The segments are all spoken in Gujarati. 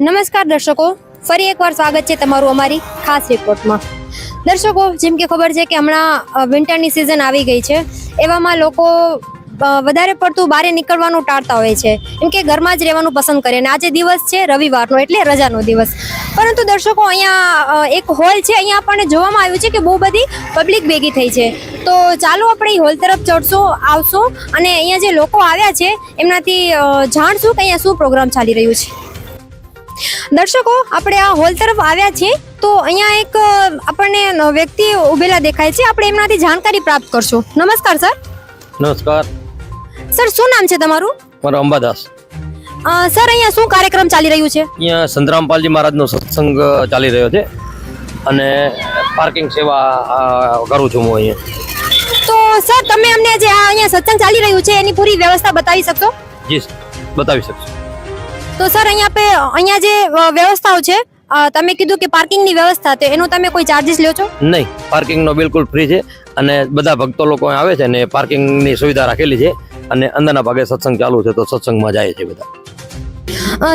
નમસ્કાર દર્શકો, ફરી એકવાર સ્વાગત છે તમારું અમારી ખાસ રિપોર્ટમાં દર્શકો, જેમ કે ખબર છે કે હમણાં વિન્ટરની સિઝન આવી ગઈ છે, એવામાં લોકો વધારે પડતું બહાર નીકળવાનું ટાળતા હોય છે. એમ કે ઘરમાં જ રહેવાનું પસંદ કરે અને આજે દિવસ છે, રવિવારનો એટલે રજાનો દિવસ. પરંતુ દર્શકો, અહીંયા એક હોલ છે, અહીંયા આપણને જોવામાં આવ્યું છે કે બહુ બધી પબ્લિક ભેગી થઈ છે. તો ચાલો આપણે એ હોલ તરફ ચડશું, આવશું અને અહીંયા જે લોકો આવ્યા છે, એમનાથી જાણશું કે અહીંયા શું પ્રોગ્રામ ચાલી રહ્યું છે. દર્શકો આપણે આ હોલ તરફ આવ્યા છીએ તો અહીંયા એક આપણને વ્યક્તિ ઉભેલા દેખાય છે. આપણે એમનાથી જાણકારી પ્રાપ્ત કરશું. નમસ્કાર સર. નમસ્કાર. સર શું નામ છે તમારું? મારું અંબાદાસ. સર અહીંયા શું કાર્યક્રમ ચાલી રહ્યું છે? અહીંયા સંતરામપાલજી મહારાજનો સત્સંગ ચાલી રહ્યો છે. અને પાર્કિંગ સેવા કરું છું હું અહીંયા. તો સર તમે અમને જે આ અહીંયા સત્સંગ ચાલી રહ્યું છે એની પૂરી વ્યવસ્થા બતાવી શકશો? જી બતાવી શકશું. તો સર અહીંયા પે અહીંયા જે વ્યવસ્થાઓ છે તમે કીધું કે પાર્કિંગની વ્યવસ્થા તો એનો તમે કોઈ ચાર્જિસ લ્યો છો? નહીં પાર્કિંગનો બિલકુલ ફ્રી છે અને બધા ભક્તો લોકો આવે છે ને પાર્કિંગની સુવિધા રાખેલી છે અને અંદરના ભાગે સત્સંગ ચાલુ છે તો સત્સંગમાં જાય છે બધા.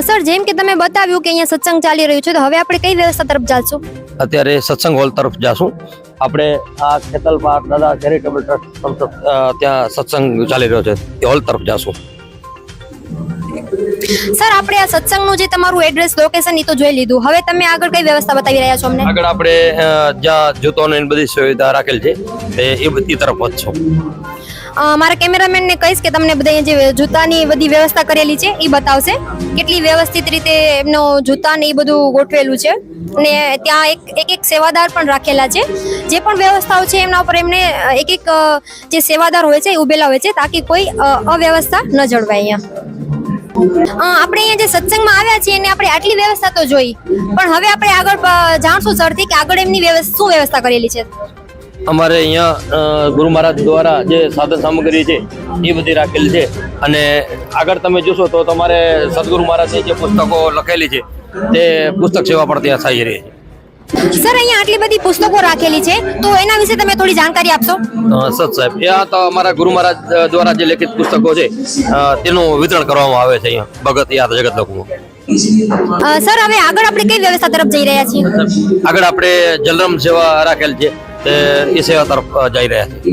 સર જેમ કે તમે બતાવ્યું કે અહીંયા સત્સંગ ચાલી રહ્યું છે તો હવે આપણે કઈ વ્યવસ્થા તરફ જાશું? અત્યારે સત્સંગ હોલ તરફ જાશું. આપણે આ ખેતલ પાર્ક દાદા ચેરિટેબલ ટ્રસ્ટ ત્યાં સત્સંગ ચાલી રહ્યો છે તે હોલ તરફ જાશું. સર આપણે આ સત્સંગનું જે તમારું એડ્રેસ લોકેશન એ તો જોઈ લીધું. હવે તમે આગળ કઈ વ્યવસ્થા બતાવી રહ્યા છો અમને? આગળ આપણે જ્યાં જ્યાં જૂતોની બધી સુવિધા રાખેલ છે એ બધી તરફ વધશું. મારા કેમેરામેનને કહીશ કે તમને બધા જે જૂતાની બધી વ્યવસ્થા કરેલી છે એ બતાવશે. કેટલી વ્યવસ્થિત રીતે એમનો જૂતા ને એ બધું ગોઠવેલું છે. ને ત્યાં એક એક એક સેવાદાર પણ રાખેલા છે. જે પણ વ્યવસ્થાઓ છે એમના ઉપર એમને એક એક જે સેવાદાર હોય છે એ ઉભેલા હોય છે તાકી કોઈ અવ્યવસ્થા ન જળવાય અહીંયા. આપણે અહીંયા જે સત્સંગમાં આવ્યા છીએ એને આપણે આટલી વ્યવસ્થા તો જોઈ. પણ હવે આપણે આગળ જાણશું સરથી કે આગળ એમની શું વ્યવસ્થા કરેલી છે. અમારે અહીંયા ગુરુ મહારાજ દ્વારા જે સાધન સામગ્રી છે, એ બધી રાખેલી છે. અને આગળ તમે જોશો તો તમારે સદગુરુ મહારાજની જે પુસ્તકો લખેલી છે, તે પુસ્તક સેવા પણ ત્યાં થઈ રહી છે. સર અહીંયા આટલી બધી પુસ્તકો રાખેલી છે તો એના વિશે તમે થોડી જાણકારી આપશો? સત સાહેબ એ તો અમારા ગુરુ મહારાજ દ્વારા જે લેખિત પુસ્તકો છે તેનું વિતરણ કરવામાં આવે છે અહીંયા ભગત યાદ જગત લોકમાં સર હવે આગળ આપણે કઈ વ્યવસ્થા તરફ જઈ રહ્યા છીએ? આગળ આપણે જલરામ સેવા રાખેલ છે એ સેવા તરફ જઈ રહ્યા છે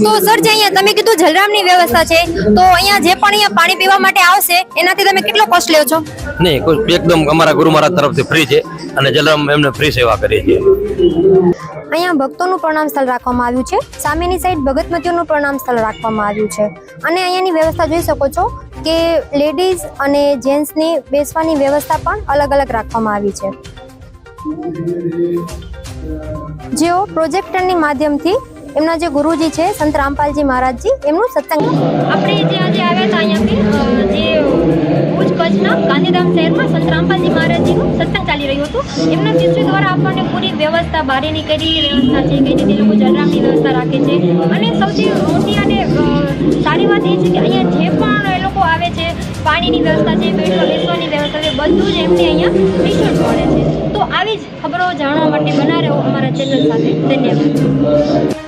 તો સર જે અહીંયા તમે કીધું જલરામની વ્યવસ્થા છે તો અહીંયા જે પણ અહીંયા પાણી પીવા માટે આવશે એનાથી તમે કેટલો કોસ્ટ લ્યો છો? નહીં કોઈ એકદમ અમારા ગુરુ મહારાજ તરફથી ફ્રી છે અને જલરામ એમને ફ્રી સેવા કરીએ છીએ અહીંયા ભક્તોનું પ્રણામ સ્થળ રાખવામાં આવ્યું છે. સામેની સાઈડ ભગતમતીઓનું પ્રણામ સ્થળ રાખવામાં આવ્યું છે. અને અહીંયાની વ્યવસ્થા જોઈ શકો છો કે લેડીઝ અને જેન્ટ્સની બેસવાની વ્યવસ્થા પણ અલગ અલગ રાખવામાં આવી છે. જેઓ પ્રોજેક્ટરની માધ્યમથી એમના જે ગુરુજી છે સંત રામપાલજી મહારાજજી એમનું સત્સંગ આપણે જે આજે આવ્યા હતા અહીંયાથી જે ગાંધીધામ શહેરમાં સંત રામપાલજી મહારાજજીનું સત્સંગ ચાલી રહ્યું હતું. એમના શિષ્ય દ્વારા આપણને પૂરી વ્યવસ્થા બારીની કઈ વ્યવસ્થા છે કઈ રીતે લોકો જલરામની વ્યવસ્થા રાખે છે. અને સૌથી મોટી અને સારી વાત એ છે કે અહીંયા જે પણ એ લોકો આવે છે, પાણીની વ્યવસ્થા છે બેઠવા બેસવાની વ્યવસ્થા છે, બધું જ એમને અહીંયા નિઃશુલ્ક મળે છે. તો આવી જ ખબરો જાણવા માટે બના રહો અમારા ચેનલ સાથે. ધન્યવાદ.